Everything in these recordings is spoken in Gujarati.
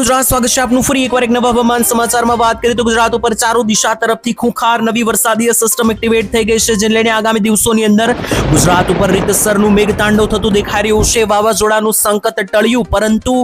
ગુજરાત, સ્વાગત છે આપનું ફરી એકવાર એક નવા હવામાન સમાચારમાં. વાત કરીએ તો ગુજરાત ઉપર ચારો દિશા તરફથી ખૂંખાર નવી વરસાદીય સિસ્ટમ એક્ટિવેટ થઈ ગઈ છે, જેને લઈને આગામી દિવસોની અંદર ગુજરાત ઉપર રીતસરનું મેઘતાંડવ થતું દેખાઈ રહ્યું છે. વાવાઝોડાનું સંકટ ટળ્યું, પરંતુ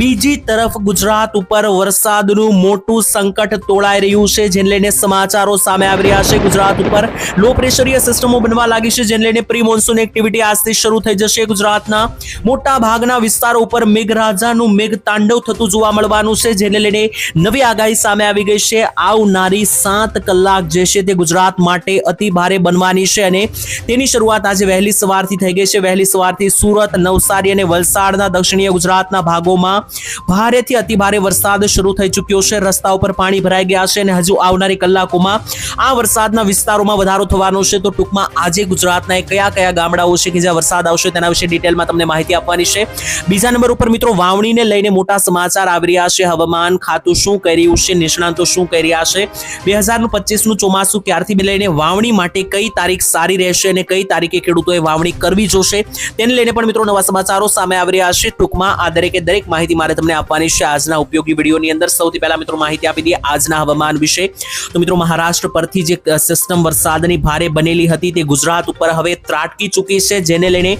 બીજી તરફ ગુજરાત ઉપર વરસાદનું મોટું સંકટ તોળાઈ રહ્યું છે, જેને લઈને સમાચારો સામે આવી રહ્યા છે. ગુજરાત ઉપર લો પ્રેશરીય સિસ્ટમો બનવા લાગી છે, જેને લઈને પ્રી મોન્સૂન એક્ટિવિટી આજથી શરૂ થઈ જશે. ગુજરાતના મોટા ભાગના વિસ્તારો ઉપર મેઘરાજાનું મેઘતાંડવ થતું જોવા મળવાનું છે, જેને લઈને નવી આગાહી સામે આવી ગઈ છે. આવનારી સાત કલાક જે છે તે ગુજરાત માટે અતિ ભારે બનવાની છે અને તેની શરૂઆત આજે વહેલી સવારથી થઈ ગઈ છે. વહેલી સવારથી સુરત, નવસારી અને વલસાડના દક્ષિણીય ગુજરાતના ભાગોમાં ભારેથી અતિ ભારે વરસાદ શરૂ થઈ ચૂક્યો છે. રસ્તા ઉપર પાણી ભરાઈ ગયા છે અને હજુ આવનારી કલાકોમાં આ વરસાદના વિસ્તારોમાં વધારો થવાનો છે. તો ટૂંકમાં આજે ગુજરાતના કયા કયા ગામડાઓ છે કે જ્યાં વરસાદ આવશે તેના વિશે ડિટેલમાં તમને માહિતી આપવાની છે. બીજા નંબર ઉપર મિત્રો વાવણીને લઈને મોટા સમાચાર આવી રહ્યા છે? હવામાન ખાતું શું કરી રહ્યું છે? નિષ્ણાંતો શું કહી રહ્યા છે? બે હજારનું પચીસનું ચોમાસું ક્યારથી લઈને વાવણી માટે કઈ તારીખ સારી રહેશે અને કઈ તારીખે ખેડૂતોએ વાવણી કરવી જોશે? તેને લઈને પણ મિત્રો નવા સમાચારો સામે આવી રહ્યા છે. ટૂંકમાં આ દરેકે દરેક માહિતી મારે તમને આપવાની છે આજના ઉપયોગી વિડીયોની અંદર. સૌથી પહેલા મિત્રો માહિતી આપી દઈએ આજના હવામાન વિશે. તો મિત્રો મહારાષ્ટ્ર પરથી જે સિસ્ટમ વરસાદની ભારે બનેલી હતી તે ગુજરાત ઉપર હવે ત્રાટકી ચૂકી છે. જેને લઈને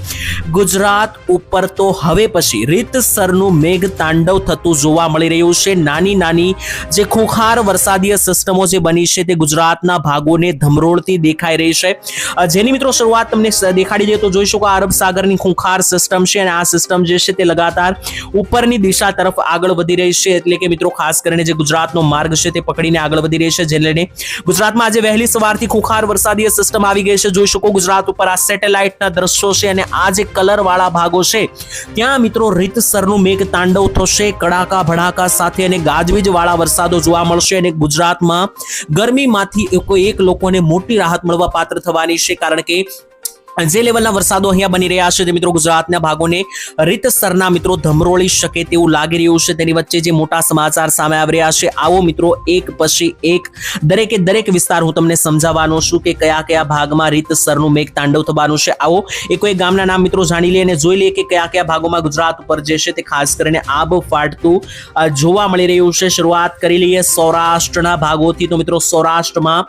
ગુજરાત ઉપર તો હવે પછી રીતસરનું મેઘ તાંડવ થતું જોવા મળી રહ્યું છે. નાની નાની જે ખોખાર વરસાદીય સિસ્ટમો જે બની છે તે ગુજરાતના ભાગોને ધમરોળતી દેખાઈ રહી છે. જેની મિત્રો શરૂઆત તમને દેખાડી દઈએ તો જોઈ શકો અરબ સાગરની ખોખાર સિસ્ટમ છે અને આ સિસ્ટમ જે છે તે લગાતાર ઉપરની દિશા તરફ આગળ વધી રહી છે. એટલે કે મિત્રો ખાસ કરીને જે ગુજરાતનો માર્ગ છે તે પકડીને આગળ વધી રહી છે જે લઈને ગુજરાતમાં આજે વહેલી સવારથી ખોખાર વરસાદીય સિસ્ટમ આવી ગઈ છે. જોઈ શકો ગુજરાત ઉપર આ સેટેલાઇટના દ્રશ્યો છે અને આ જે કલરવાળા ભાગો છે, ત્યાં મિત્રો રીતસરનું મેઘ તાંડવ થશે. કડાકા ભડાકા સાથે અને ગાજવીજ વાળા વરસાદો જોવા મળશે અને ગુજરાતમાં ગરમીમાંથી એક લોકોને મોટી રાહત મળવા પાત્ર થવાની છે કારણ કે જે લેવલના વરસાદો અહીંયા બની રહ્યા છે તે મિત્રો ગુજરાતના ભાગોને રીતસરના મિત્રો ધમરોળી શકે તેવું લાગી રહ્યું છે. તેની વચ્ચે જે મોટા સમાચાર સામે આવી રહ્યા છે, આવો મિત્રો એક પછી એક દરેકે દરેક વિસ્તાર હું તમને સમજાવવાનો છું કે કયા કયા ભાગમાં રીતસરનું મેઘ તાંડવ થવાનું છે. આવો એક એક ગામના નામ મિત્રો જાણી લઈએ અને જોઈ લઈએ કે કયા કયા ભાગોમાં ગુજરાત ઉપર જે છે તે ખાસ કરીને આબ ફાટતું જોવા મળી રહ્યું છે. શરૂઆત કરી લઈએ સૌરાષ્ટ્રના ભાગોથી તો મિત્રો સૌરાષ્ટ્રમાં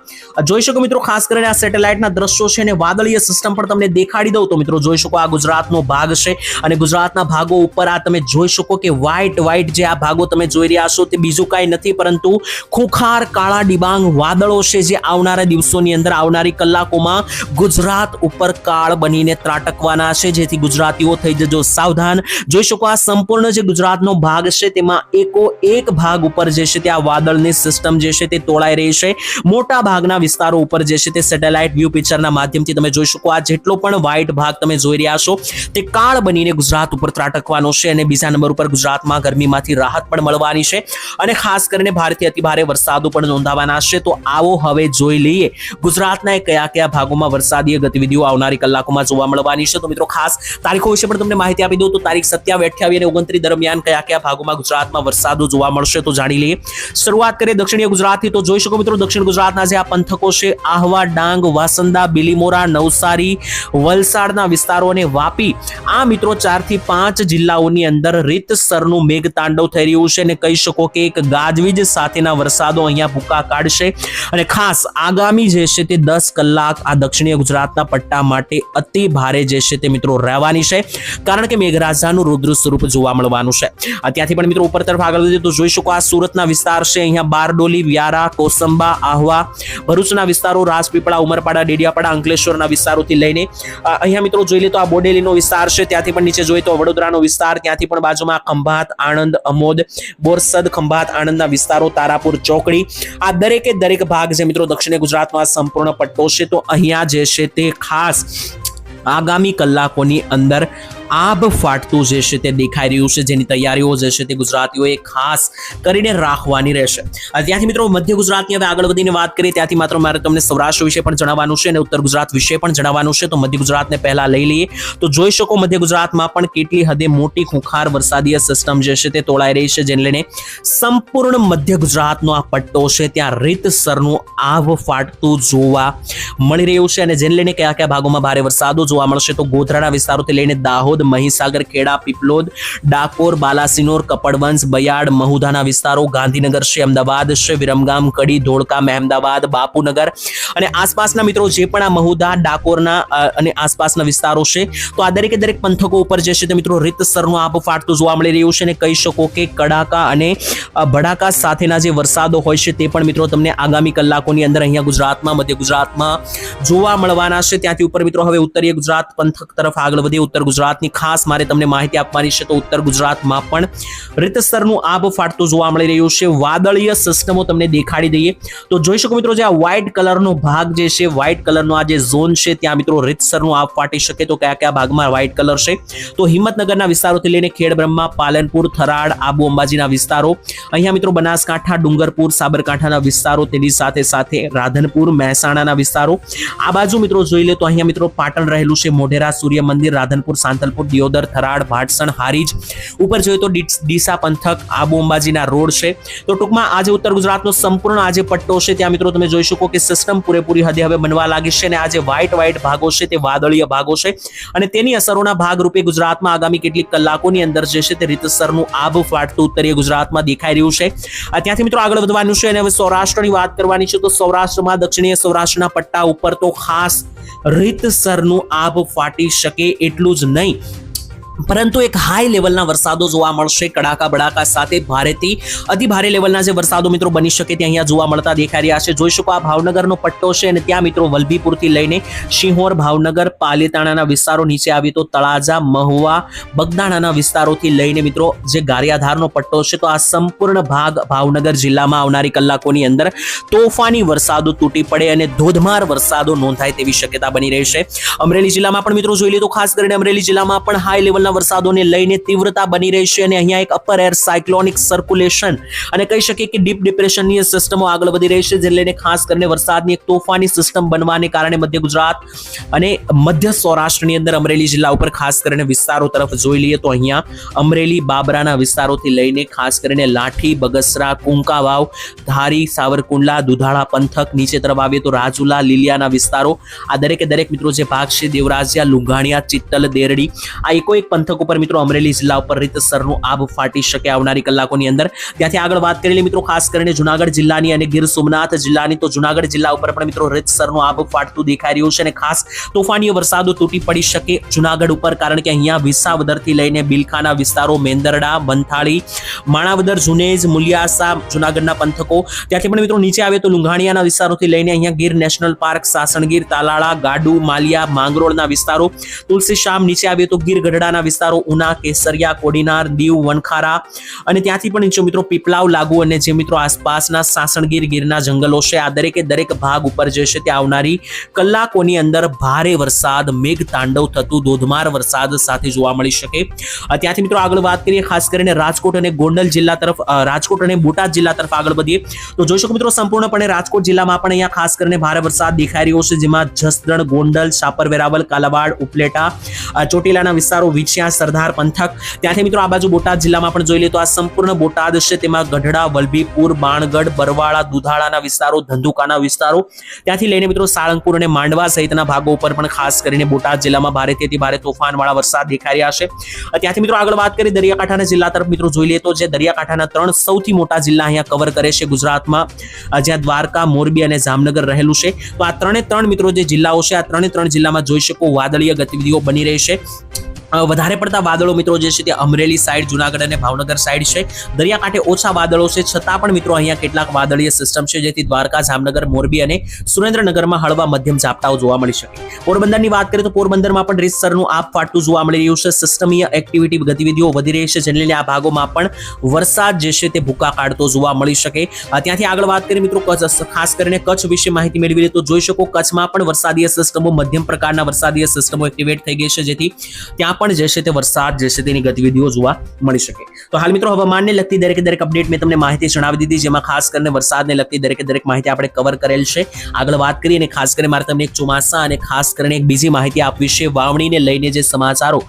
જોઈ શકો મિત્રો ખાસ કરીને આ સેટેલાઇટના દ્રશ્યો છે અને વાદળીય સિસ્ટમ પણ તમને દેખાડી દઉં તો મિત્રો જોઈ શકો આ ગુજરાતનો ભાગ છે અને ગુજરાતના ભાગો ઉપર આ તમે જોઈ શકો કે વ્હાઈટ વ્હાઈટ જે આ ભાગો તમે જોઈ રહ્યા છો તે બીજું કાંઈ નથી, પરંતુ ખુખાર, કાળા, ડિબાંગ વાદળો છે જે આવનારા દિવસોની અંદર આવનારી કલાકોમાં ગુજરાત ઉપર કાળ બનીને ત્રાટકવાના છે, જેથી ગુજરાતીઓ થઈ જજો સાવધાન. જોઈ શકો આ સંપૂર્ણ જે ગુજરાતનો ભાગ છે તેમાં એકો એક ભાગ ઉપર જે છે તે આ વાદળની સિસ્ટમ જે છે તે તોળાઈ રહી છે. મોટા ભાગના વિસ્તારો ઉપર જે છે તે સેટેલાઇટ વ્યૂ પિક્ચરના માધ્યમથી તમે જોઈ શકો આ જેટલો પણ વ્હાઇટ ભાગ તમે જોઈ રહ્યા છો, તે કાળ બનીને ગુજરાત ઉપર ત્રાટકવાનો છે અને બીજા નંબર ઉપર ગુજરાતમાં ગરમીમાંથી રાહત પણ મળવાની છે અને ખાસ કરીને ભારતીય અતિભારે વરસાદો પણ નોંધાવાના છે. તો આવો હવે જોઈ લઈએ ગુજરાતના કયા કયા ભાગોમાં વરસાદીય ગતિવિધિઓ આવનારી કલાકોમાં જોવા મળવાની છે. તો મિત્રો ખાસ તારીખો વિશે પણ તમને માહિતી આપી દઉં તો તારીખ સત્યાવી અઠ્યાવી અને ઓગણત્રીસ દરમિયાન કયા કયા ભાગોમાં ગુજરાતમાં વરસાદો જોવા મળશે તો જાણી લઈએ. શરૂઆત કરીએ દક્ષિણીય ગુજરાતથી તો જોઈ શકો મિત્રો, દક્ષિણ ગુજરાતના જે આ પંથકો છે, આહવા, ડાંગ, વાસંદા, બિલીમોરા, નવસારી વલસાડના વિસ્તારો અને વાપી. આ મિત્રો ચારથી પાંચ જિલ્લાઓની અંદર રીતસરનું મેઘતાંડવ થઈ રહ્યું છે અને કહી શકો કે એક ગાજવીજ સાથેના વરસાદો અહીંયા ભૂકા કાઢશે. અને ખાસ આગામી જે છે તે દસ કલાક આ દક્ષિણીય ગુજરાતના પટ્ટા માટે અતિ ભારે જે છે તે મિત્રો રહેવાની છે. કારણ કે મેઘરાજાનું રુદ્ર સ્વરૂપ જોવા મળવાનું છે. ત્યાંથી પણ મિત્રો ઉપર તરફ આગળ વધીએ તો જોઈ શકો આ સુરતના વિસ્તાર છે. અહીંયા બારડોલી, વ્યારા, કોસંબા, આહવા, ભરૂચના વિસ્તારો, રાજપીપળા, ઉમરપાડા, ડેડિયાપાડા, અંકલેશ્વરના વિસ્તારોથી લઈને અ, અહીંયા મિત્રો જોઈ લે તો આ બોડેલીનો વિસ્તાર છે ત્યાંથી પણ નીચે જોઈએ તો વડોદરાનો વિસ્તાર ત્યાંથી પણ બાજુમાં ખંભાત આણંદ અમોદ બોરસદ ખંભાત આણંદના વિસ્તારો તારાપુર ચોકડી આ દરેકે દરેક ભાગ છે મિત્રો દક્ષિણ ગુજરાતનો આ સંપૂર્ણ પટ્ટો છે. તો અહીંયા જે છે તે ખાસ આગામી કલાકોની અંદર આબ ફાટતું જે છે તે દેખાઈ રહ્યું છે, જેની તૈયારીઓ જે છે તે ગુજરાતીઓએ ખાસ કરીને રાખવાની રહેશે. ત્યાંથી મિત્રો મધ્ય ગુજરાતની હવે આગળ વધીને વાત કરીએ, ત્યાંથી માત્ર મારે તમને સૌરાષ્ટ્ર વિશે પણ જણાવવાનું છે અને ઉત્તર ગુજરાત વિશે પણ જણાવવાનું છે. તો મધ્ય ગુજરાતને પહેલા લઈ લઈએ. તો જોઈ શકો મધ્ય ગુજરાતમાં પણ કેટલી હદે મોટી ખુંખાર વરસાદીય સિસ્ટમ જે છે તે તોળાઈ રહી છે, જેને લઈને સંપૂર્ણ મધ્ય ગુજરાતનો આ પટ્ટો છે, ત્યાં રીતસરનું આવ ફાટતું જોવા મળી રહ્યું છે. અને જેને લઈને કયા કયા ભાગોમાં ભારે વરસાદો જોવા મળશે, તો ગોધરાના વિસ્તારોથી લઈને દાહોદ વાલોદ મહીસાગર, ખેડા, પીપલોદ, ડાકોર, બાલાસિનોર, કપડવંશ, બયાડ, મહુધાના વિસ્તારો, ગાંધીનગર શ્રી અમદાવાદ શ્રી વિરમગામ, કડી, ધોળકા, મહેમદાવાદ, બાપુનગર અને આસપાસના મિત્રો જે પણ આ મહુધા, ડાકોરના અને આસપાસના વિસ્તારો છે, તો આ દરેકે દરેક પંથકો ઉપર જે છે તે મિત્રો રીતસરનું આબ ફાટતું જોવા મળી રહ્યું છે અને કહી શકો કે કડાકા અને ભડાકા સાથેના જે વરસાદો હોય છે તે પણ મિત્રો તમને આગામી કલાકોની અંદર અહીંયા ગુજરાતમાં, મધ્ય ગુજરાતમાં જોવા મળવાના છે. ત્યાંથી ઉપર મિત્રો હવે ઉત્તરીય ગુજરાત પંથક તરફ આગળ વધીએ. ઉત્તર ગુજરાતની ખાસ મારે તમને માહિતી આપવાની છે તો ઉત્તર ગુજરાતમાં પણ રીતસરનું આબ ફાટતું જોવા મળી રહ્યું છે. વાદળીય સિસ્ટમો તમને દેખાડી દઈએ. તો જોઈ શકો મિત્રો જે આ વ્હાઇટ કલરનો ભાગ જે છે વ્હાઇટ કલરનો આ જે ઝોન છે, ત્યાં મિત્રો રીતસરનું આબ ફાટી શકે તો કયા કયા ભાગમાં વ્હાઇટ કલર છે? તો હિંમતનગરના વિસ્તારોથી લઈને ખેડબ્રહ્મા, પાલનપુર થરાડ આબુ અંબાજીના વિસ્તારો, અહીંયા મિત્રો બનાસકાંઠા, ડુંગરપુર, સાબરકાંઠાના વિસ્તારો, તેની સાથે સાથે રાધનપુર, મહેસાણાના વિસ્તારો. આ બાજુ મિત્રો જોઈ લે તો અહીંયા મિત્રો પાટણ રહેલું છે મોઢેરા, સૂર્ય મંદિર, રાધનપુર સાંતલપુર દિયોદર, થરાડ ભાટસણ હારીજ. ઉપર જોઈએ તો ડીસા પંથક આબુ અંબાજીના રોડ છે. તો ટૂંકમાં આજે ઉત્તર ગુજરાતનો સંપૂર્ણ આજે પટ્ટો છે. ત્યાં મિત્રો તમે જોઈ શકો કે સિસ્ટમ પૂરેપૂરી હદે હવે બનવા લાગી છે અને આજે વ્હાઇટ વ્હાઇટ ભાગો છે, તે વાદળીય ભાગો છે. અને તેની અસરોના ભાગરૂપે ગુજરાતમાં આગામી કેટલીક કલાકોની અંદર જે છે તે રીતસરનું આબ ફાટતું ઉત્તરીય ગુજરાતમાં દેખાઈ રહ્યું છે. ત્યાંથી મિત્રો આગળ વધવાનું છે અને હવે સૌરાષ્ટ્રની વાત કરવાની છે તો સૌરાષ્ટ્રમાં, દક્ષિણીય સૌરાષ્ટ્રના પટ્ટા ઉપર તો ખાસ રીતસરનું આબ ફાટી શકે એટલું જ નહીં. પરંતુ એક હાઈ લેવલના વરસાદો જોવા મળશે. કડાકા બડાકા સાથે ભારેથી અતિ ભારે લેવલના જે વરસાદો મિત્રો બની શકે તે અહીંયા જોવા મળતા દેખાઈ રહ્યા છે. જોઈ શકો આ ભાવનગરનો પટ્ટો છે અને ત્યાં મિત્રો વલભીપુરથી લઈને શિહોર, ભાવનગર, પાલીતાણાના વિસ્તારો નીચે આવી તો તળાજા, મહુવા, બગદાણાના વિસ્તારોથી લઈને મિત્રો જે ગારિયાધારનો પટ્ટો છે તો આ સંપૂર્ણ ભાગ ભાવનગર જિલ્લામાં આવનારી કલાકોની અંદર તોફાની વરસાદો તૂટી પડે અને ધોધમાર વરસાદો નોંધાય તેવી શક્યતા બની રહી છે. અમરેલી જિલ્લામાં પણ મિત્રો જોઈ લે તો ખાસ કરીને અમરેલી જિલ્લામાં પણ હાઈ લેવલના વરસાદોને લઈને તીવ્રતા બની રહી છે અને અહીંયા એક અપર એર સાયક્લોનિક સર્ક્યુલેશન અને કહી શકીએ કે ડીપ ડિપ્રેશનની સિસ્ટમો આગળ વધી રહી છે જે લઈને ખાસ કરીને વરસાદની એક તોફાની સિસ્ટમ બનવાને કારણે મધ્ય ગુજરાત અને મધ્ય સૌરાષ્ટ્રની અંદર અમરેલી જિલ્લા ઉપર ખાસ કરીને વિસ્તારો તરફ જોઈ લઈએ તો અહીંયા અમરેલી, બાબરાના વિસ્તારોથી લઈને ખાસ કરીને લાઠી, બગસરા, કુંકાવાવ, ધારી, સાવરકુંડલા, દુધાળા પંથક, નીચે તરફ આવીએ તો રાજુલા, લીલિયાના વિસ્તારો, આ દરેકે દરેક મિત્રો જે ભાગ છે, દેવરાજિયા, લુઘાણિયા, ચિત્તલ, દેરડી, આ એકો એક પંથક ઉપર મિત્રો અમરેલી જિલ્લા ઉપર રીતસરનું આબ ફાટી શકે આવનારી કલાકોની અંદર. ત્યાંથી આગળ વાત કરી મિત્રો, ખાસ કરીને જુનાગઢ જિલ્લાની અને ગીર સોમનાથ જિલ્લાની. તો જુનાગઢ જિલ્લા ઉપર પણ મિત્રો રીતસરનું આબ ફાટતું દેખાઈ રહ્યું છે અને ખાસ તોફાની વરસાદો તૂટી પડી શકે જુનાગઢ ઉપર કારણ કે અહીંયા વિસાવદરથી લઈને બિલખાના વિસ્તારો, મેંદરડા, બંથાળી, માણાવદર, જુનેજ, મુલિયાસા જુનાગઢના પંથકો. ત્યાંથી પણ મિત્રો નીચે આવે તો લુંઘાણિયાના વિસ્તારોથી લઈને અહીંયા ગીર નેશનલ પાર્ક, સાસણગીર, તાલાળા, ગાડુ, માલિયા, માંગરોળના વિસ્તારો. તુલસી શામ નીચે આવે તો ગીર ગઢડાના વિસ્તારો ઉના, કેસરિયા, કોડીનાર, દીવ વનખારા અને ત્યાંથી પણ નીચે મિત્રો પીપલાવ લાગુ અને જે મિત્રો આસપાસના સાસણગીર, ગીરના જંગલો છે, આ દરેકે દરેક ભાગ ઉપર જે છે તે આવનારી કલાકોની અંદર ભારે વરસાદ મેઘ તાંડવ થતું, ધોધમાર વરસાદ સાથે જોવા મળી શકે. ત્યાંથી મિત્રો આગળ વાત કરીએ, ખાસ કરીને રાજકોટ અને ગોંડલ જિલ્લા તરફ રાજકોટ અને બોટાદ જિલ્લા તરફ આગળ વધીએ, તો જોઈ શકો મિત્રો સંપૂર્ણપણે રાજકોટ જિલ્લામાં પણ અહીંયા ખાસ કરીને ભારે વરસાદ દેખાઈ રહ્યો છે, જેમાં જસદણ, ગોંડલ સાપર વેરાવલ કાલાવાડ, ઉપલેટા ચોટીલાના વિસ્તારો વિછિયા સરદાર પંથક. ત્યાંથી મિત્રો આ બાજુ બોટાદ જિલ્લામાં પણ જોઈ લે તો આ સંપૂર્ણ બોટાદ છે. તેમાં ગઢડા, વલભીપુર, બાણગઢ, બરવાળા, દુધાળાના વિસ્તારો, ધંધુકાના વિસ્તારો. ત્યાંથી લઈને મિત્રો સાળંગપુર અને માંડવા સહિતના ભાગો ઉપર પણ ખાસ કરીને બોટાદ જિલ્લામાં ભારેથી ભારે તોફાનવાળા વરસાદ દેખાઈ રહ્યા છે. ત્યાંથી મિત્રો આગળ વાત કરીએ દરિયાકાંઠાના જિલ્લા તરફ મિત્રો જોઈ લઈએ તો જે દરિયાકાંઠાના ત્રણ સૌથી મોટા જિલ્લા અહીંયા કવર કરે છે ગુજરાતમાં જ્યાં દ્વારકા, મોરબી અને જામનગર રહેલું છે. તો આ ત્રણે ત્રણ મિત્રો જે જિલ્લાઓ છે, આ ત્રણે ત્રણ જિલ્લામાં જોઈ શકો વાદળીય ગતિવિધિઓ બની રહી છે. વધારે પડતા વાદળો મિત્રો જે છે તે અમરેલી સાઈડ જુનાગઢ અને ભાવનગર સાઈડ છે. દરિયાકાંઠે ઓછા વાદળો છે. છતાં પણ મિત્રો અહીંયા કેટલાક વાદળીય સિસ્ટમ છે, જેથી દ્વારકા, જામનગર, મોરબી અને સુરેન્દ્રનગરમાં હળવા મધ્યમ ઝાપટાઓ જોવા મળી શકે. પોરબંદરની વાત કરીએ તો પોરબંદરમાં પણ રીતસરનું આપ ફાટતું જોવા મળી રહ્યું છે. સિસ્ટમીય એક્ટિવિટી ગતિવિધિઓ વધી રહી છે. જેને લઈને આ ભાગોમાં પણ વરસાદ જે છે તે ભૂકા કાઢતો જોવા મળી શકે. ત્યાંથી આગળ વાત કરીએ મિત્રો ખાસ કરીને કચ્છ વિશે માહિતી મેળવી તો જોઈ શકો કચ્છમાં પણ વરસાદીય સિસ્ટમો મધ્યમ પ્રકારના વરસાદીય સિસ્ટમો એક્ટિવેટ થઈ ગઈ છે. જેથી ત્યાં પણ જે છે તે વરસાદ જે છે તેની ગતિવિધિઓ જોવા મળી શકે. તો હાલ મિત્રો હવામાનને લગતી દરેકે દરેક અપડેટ મેં તમને માહિતી જણાવી દીધી, જેમાં ખાસ કરીને વરસાદને લગતી દરેકે દરેક માહિતી આપણે કવર કરેલ છે. આગળ વાત કરીએ અને ખાસ કરીને મારે તમને એક ચોમાસા અને ખાસ કરીને એક બીજી માહિતી આપવી છે વાવણીને લઈને જે સમાચારો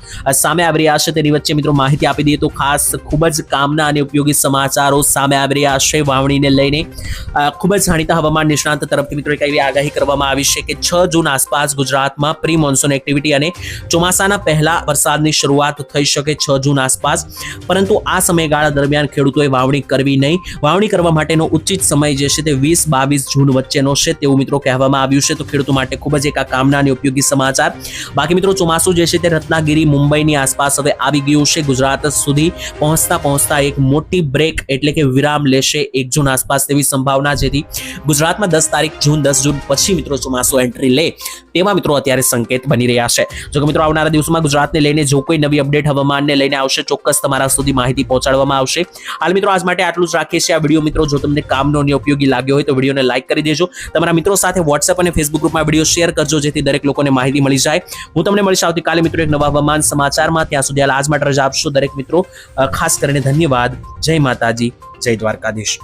સામે આવી રહ્યા છે તેની વચ્ચે મિત્રો માહિતી આપી દઈએ તો ખાસ ખૂબ જ કામના અને ઉપયોગી સમાચારો સામે આવી રહ્યા છે વાવણીને લઈને. ખૂબ જ જાણીતા હવામાન નિષ્ણાંત તરફથી મિત્રો એક એવી આગાહી કરવામાં આવી છે કે છ જૂન આસપાસ ગુજરાતમાં પ્રી મોન્સૂન એક્ટિવિટી અને ચોમાસાના પહેલા વરસાદની શરૂઆત થઈ શકે છ જૂન આસપાસ. પરંતુ આ સમયગાળા દરમિયાન ખેડૂતોએ વાવણી કરવી નહીં. વાવણી કરવા માટેનો ઉચિત સમય જે છે તે વીસ, બાવીસ જૂન વચ્ચેનો છે તેવું મિત્રો કહેવામાં આવ્યું છે. તો ખેડૂતો માટે ખૂબ જ એક આ કામના અને ઉપયોગી સમાચાર. બાકી મિત્રો ચોમાસું જે છે તે રત્નાગીરી, મુંબઈની આસપાસ હવે આવી ગયું છે. ગુજરાત સુધી પહોંચતા પહોંચતા એક મોટી બ્રેક એટલે કે વિરામ લેશે એક જૂન આસપાસ તેવી સંભાવના જેથી ગુજરાતમાં દસ તારીખ, જૂન, દસ જૂન પછી મિત્રો ચોમાસું એન્ટ્રી લે તેવા મિત્રો અત્યારે સંકેત બની રહ્યા છે. જો કે મિત્રો આવનારા દિવસોમાં ગુજરાતને લઈને જો કોઈ નવી અપડેટ હવામાનને લઈને આવશે, ચોક્કસ તમારા સુધી માહિતી પહોંચાડવામાં આવશે. હાલ મિત્રો, આજ માટે આટલું જ રાખીએ છીએ. આ વીડિયો મિત્રો, જો તમને કામનો અને ઉપયોગી લાગ્યો હોય તો વિડીયોને લાઈક કરી દેજો. તમારા મિત્રો સાથે વોટ્સએપ અને ફેસબુક ગ્રુપમાં વીડિયો શેર કરજો, જેથી દરેક લોકોને માહિતી મળી જાય. હું તમને મળીશ આવતીકાલે, મિત્રો, એક નવા હવામાન સમાચારમાં. ત્યાં સુધી હાલ આજ માટે રજા આપશો દરેક મિત્રો. ખાસ કરીને ધન્યવાદ. જય માતાજી, જય દ્વારકાધીશ.